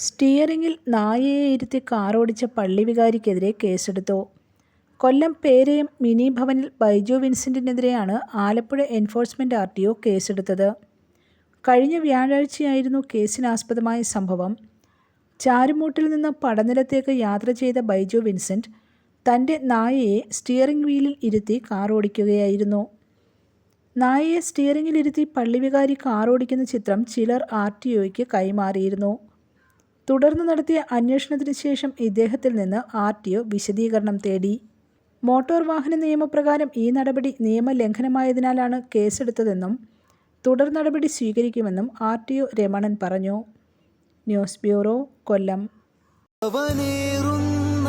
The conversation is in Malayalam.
സ്റ്റിയറിംഗിൽ നായയെ ഇരുത്തി കാറോടിച്ച പള്ളി വികാരിക്കെതിരെ കേസെടുത്തു. കൊല്ലം പേരയം മിനി ഭവനിൽ Baiju വിൻസെന്റിനെതിരെയാണ് Alappuzha enforcement R T O കേസെടുത്തത്. കഴിഞ്ഞ വ്യാഴാഴ്ചയായിരുന്നു കേസിനാസ്പദമായ സംഭവം. ചാരുമൂട്ടിൽ നിന്ന് പടനിലത്തേക്ക് യാത്ര ചെയ്ത ബൈജു വിൻസെന്റ് തന്റെ നായയെ സ്റ്റിയറിംഗ് വീലിൽ ഇരുത്തി കാറോടിക്കുകയായിരുന്നു. നായയെ സ്റ്റിയറിംഗിലിരുത്തി പള്ളിവികാരി കാറോടിക്കുന്ന ചിത്രം ചിലർ ആർ ടി ഒയ്ക്ക് കൈമാറിയിരുന്നു. തുടർന്ന് നടത്തിയ അന്വേഷണത്തിന് ശേഷം ഇദ്ദേഹത്തിൽ നിന്ന് ആർ ടി ഒ വിശദീകരണം തേടി. മോട്ടോർ വാഹന നിയമപ്രകാരം ഈ നടപടി നിയമലംഘനമായതിനാലാണ് കേസെടുത്തതെന്നും തുടർ നടപടി സ്വീകരിക്കുമെന്നും ആർ ടി ഒ രമണൻ പറഞ്ഞു. News bureau Kollam. അവനേറുന്ന